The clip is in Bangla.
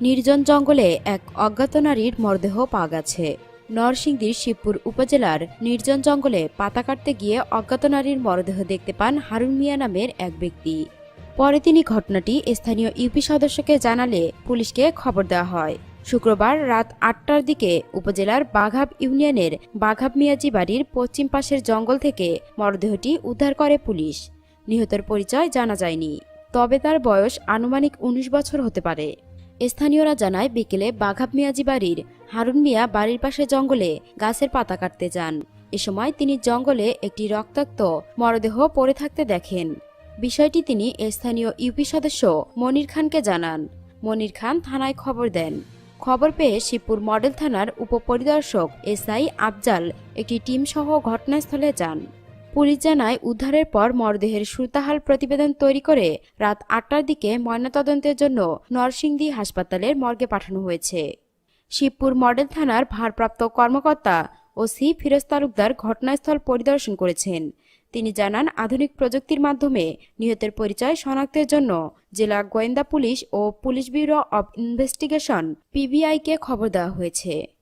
নির্জন জঙ্গলে এক অজ্ঞাত নারীর মরদেহ পাওয়া গেছে। নরসিংদীর শিবপুর উপজেলার নির্জন জঙ্গলে পাতা কাটতে গিয়ে অজ্ঞাত নারীর মরদেহ দেখতে পান হারুন মিয়া নামের এক ব্যক্তি। পরে তিনি ঘটনাটি স্থানীয় ইউপি সদস্যকে জানালে পুলিশকে খবর দেওয়া হয়। শুক্রবার রাত আটটার দিকে উপজেলার বাঘাব ইউনিয়নের বাঘাব মিয়াজি বাড়ির পশ্চিম পাশের জঙ্গল থেকে মরদেহটি উদ্ধার করে পুলিশ। নিহতের পরিচয় জানা যায়নি, তবে তার বয়স আনুমানিক উনিশ বছর হতে পারে। স্থানীয়রা জানায়, বিকেলে বাঘাব মিয়াজি বাড়ির, হারুন মিয়া বাড়ির পাশে জঙ্গলে গাছের পাতা কাটতে যান। এ সময় তিনি জঙ্গলে একটি রক্তাক্ত মরদেহ পড়ে থাকতে দেখেন। বিষয়টি তিনি স্থানীয় ইউপি সদস্য মনির খানকে জানান। মনির খান থানায় খবর দেন। খবর পেয়ে শিবপুর মডেল থানার উপপরিদর্শক এসআই আফজাল একটি টিম সহ ঘটনাস্থলে যান। পুলিশ জানায় উদ্ধারের পর মরদেহের সুরতাহাল প্রতিবেদন তৈরি করে রাত আটটার দিকে ময়নাতদন্তের জন্য নরসিংদী হাসপাতালের মর্গে পাঠানো হয়েছে। শিবপুর মডেল থানার ভারপ্রাপ্ত কর্মকর্তা ওসি ফিরোজ তালুকদার ঘটনাস্থল পরিদর্শন করেছেন। তিনি জানান, আধুনিক প্রযুক্তির মাধ্যমে নিহতের পরিচয় শনাক্তের জন্য জেলা গোয়েন্দা পুলিশ ও পুলিশ ব্যুরো অব ইনভেস্টিগেশন, পিবিআইকে খবর দেওয়া হয়েছে।